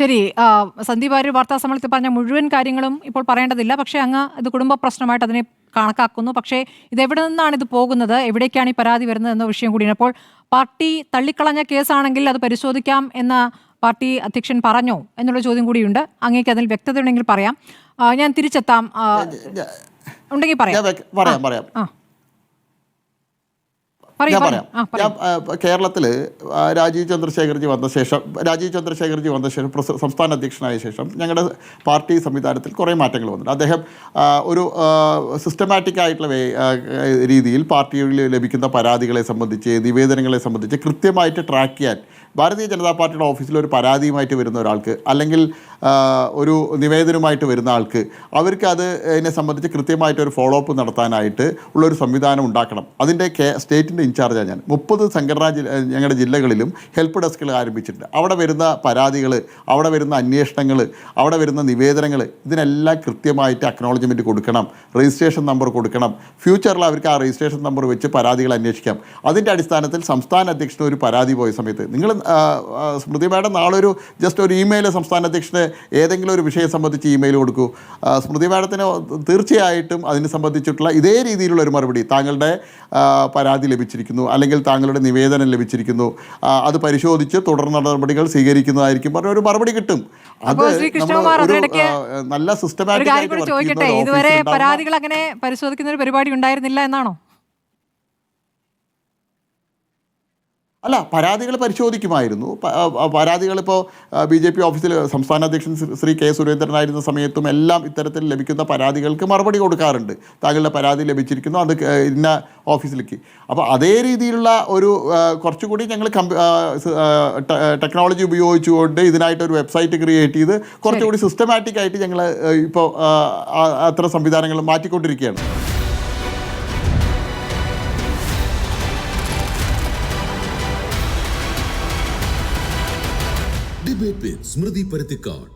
ശരി സന്ദീപ് ആര്യ വാർത്താ സമ്മേളനത്തിൽ പറഞ്ഞ മുഴുവൻ കാര്യങ്ങളും ഇപ്പോൾ പറയേണ്ടതില്ല. പക്ഷേ അങ്ങ് ഇത് കുടുംബ പ്രശ്നമായിട്ട് അതിനെ കണക്കാക്കുന്നു. പക്ഷേ ഇത് എവിടെ നിന്നാണ് ഇത് പോകുന്നത്? എവിടേക്കാണ് ഈ പരാതി വരുന്നത് എന്ന വിഷയം കൂടിയാണ് അപ്പോൾ പാർട്ടി തള്ളിക്കളഞ്ഞ കേസാണെങ്കിൽ അത് പരിശോധിക്കാം എന്ന പാർട്ടി അധ്യക്ഷൻ പറഞ്ഞോ എന്നുള്ള ചോദ്യം കൂടിയുണ്ട്. അങ്ങേക്ക് അതിൽ വ്യക്തത ഉണ്ടെങ്കിൽ പറയാം ഞാൻ തിരിച്ചെത്താം. ഉണ്ടെങ്കിൽ പറയാം. പറയാം പറയൂ. ഞാൻ പറയാം ഞാൻ കേരളത്തിൽ രാജീവ് ചന്ദ്രശേഖർജി വന്ന ശേഷം രാജീവ് ചന്ദ്രശേഖർജി വന്ന ശേഷം സംസ്ഥാന അധ്യക്ഷനായ ശേഷം ഞങ്ങളുടെ പാർട്ടി സംവിധാനത്തിൽ കുറേ മാറ്റങ്ങൾ വന്നിട്ടുണ്ട്. അദ്ദേഹം ഒരു സിസ്റ്റമാറ്റിക് ആയിട്ടുള്ള രീതിയിൽ പാർട്ടിയിൽ ലഭിക്കുന്ന പരാതികളെ സംബന്ധിച്ച് നിവേദനങ്ങളെ സംബന്ധിച്ച് കൃത്യമായിട്ട് ട്രാക്ക് ചെയ്യാൻ ഭാരതീയ ജനതാ പാർട്ടിയുടെ ഓഫീസിൽ ഒരു പരാതിയുമായിട്ട് വരുന്ന ഒരാൾക്ക് അല്ലെങ്കിൽ ഒരു നിവേദനവുമായിട്ട് വരുന്ന ആൾക്ക് അവർക്ക് അത് ഇതിനെ സംബന്ധിച്ച് കൃത്യമായിട്ട് ഒരു ഫോളോ അപ്പ് നടത്താനായിട്ട് ഉള്ളൊരു സംവിധാനം ഉണ്ടാക്കണം. അതിന്റെ കെ സ്റ്റേറ്റിന്റെ ഇൻചാർജാണ് ഞാൻ. മുപ്പത് സംഘടനാ ഞങ്ങളുടെ ജില്ലകളിലും ഹെൽപ്പ് ഡെസ്കുകൾ ആരംഭിച്ചിട്ടുണ്ട്. അവിടെ വരുന്ന പരാതികൾ അവിടെ വരുന്ന അന്വേഷണങ്ങൾ അവിടെ വരുന്ന നിവേദനങ്ങൾ ഇതിനെല്ലാം കൃത്യമായിട്ട് അക്നോളജ്മെന്റ് കൊടുക്കണം. രജിസ്ട്രേഷൻ നമ്പർ കൊടുക്കണം. ഫ്യൂച്ചറിൽ അവർക്ക് ആ രജിസ്ട്രേഷൻ നമ്പർ വെച്ച് പരാതികൾ അന്വേഷിക്കാം. അതിന്റെ അടിസ്ഥാനത്തിൽ സംസ്ഥാന അധ്യക്ഷന് ഒരു പരാതി പോയ സമയത്ത് നിങ്ങൾ സ്മൃതി മാഡം നാളെ ഒരു ജസ്റ്റ് ഒരു ഇമെയിൽ സംസ്ഥാന അധ്യക്ഷന് ഏതെങ്കിലും ഒരു വിഷയം സംബന്ധിച്ച് ഇമെയിൽ കൊടുക്കൂ. സ്മൃതി മാഡത്തിന് തീർച്ചയായിട്ടും അതിനെ സംബന്ധിച്ചിട്ടുള്ള ഇതേ രീതിയിലുള്ള ഒരു മറുപടി താങ്കളുടെ പരാതി ലഭിച്ചിരിക്കുന്നു. അല്ലെങ്കിൽ താങ്കളുടെ നിവേദനം ലഭിച്ചിരിക്കുന്നു. അത് പരിശോധിച്ച് തുടർ നടപടികൾ സ്വീകരിക്കുന്നതായിരിക്കും പറഞ്ഞ ഒരു മറുപടി കിട്ടും. അത് നല്ല സിസ്റ്റമാറ്റിക് ഇതുവരെ പരാതികൾ അങ്ങനെ പരിശോധിക്കുന്ന ഒരു പരിപാടി ഉണ്ടായിരുന്നില്ല എന്നാണോ? അല്ല പരാതികൾ പരിശോധിക്കുമായിരുന്നു. പരാതികൾ ഇപ്പോൾ ബി ജെ പി ഓഫീസിൽ സംസ്ഥാന അധ്യക്ഷൻ ശ്രീ- കെ സുരേന്ദ്രനായിരുന്ന സമയത്തും എല്ലാം ഇത്തരത്തിൽ ലഭിക്കുന്ന പരാതികൾക്ക് മറുപടി കൊടുക്കാറുണ്ട്. താങ്കളുടെ പരാതി ലഭിച്ചിരിക്കുന്നു അത് ഇന്ന ഓഫീസിലേക്ക്. അപ്പോൾ അതേ രീതിയിലുള്ള ഒരു കുറച്ചുകൂടി ഞങ്ങൾ ടെക്നോളജി ഉപയോഗിച്ചുകൊണ്ട് ഇതിനായിട്ട് ഒരു വെബ്സൈറ്റ് ക്രിയേറ്റ് ചെയ്ത് കുറച്ചുകൂടി സിസ്റ്റമാറ്റിക് ആയിട്ട് ഞങ്ങൾ ഇപ്പോൾ അത്തരം സംവിധാനങ്ങൾ മാറ്റിക്കൊണ്ടിരിക്കുകയാണ്. ഡിബേറ്റ് വിത്ത് സ്മൃതി പരുത്തിക്കാട്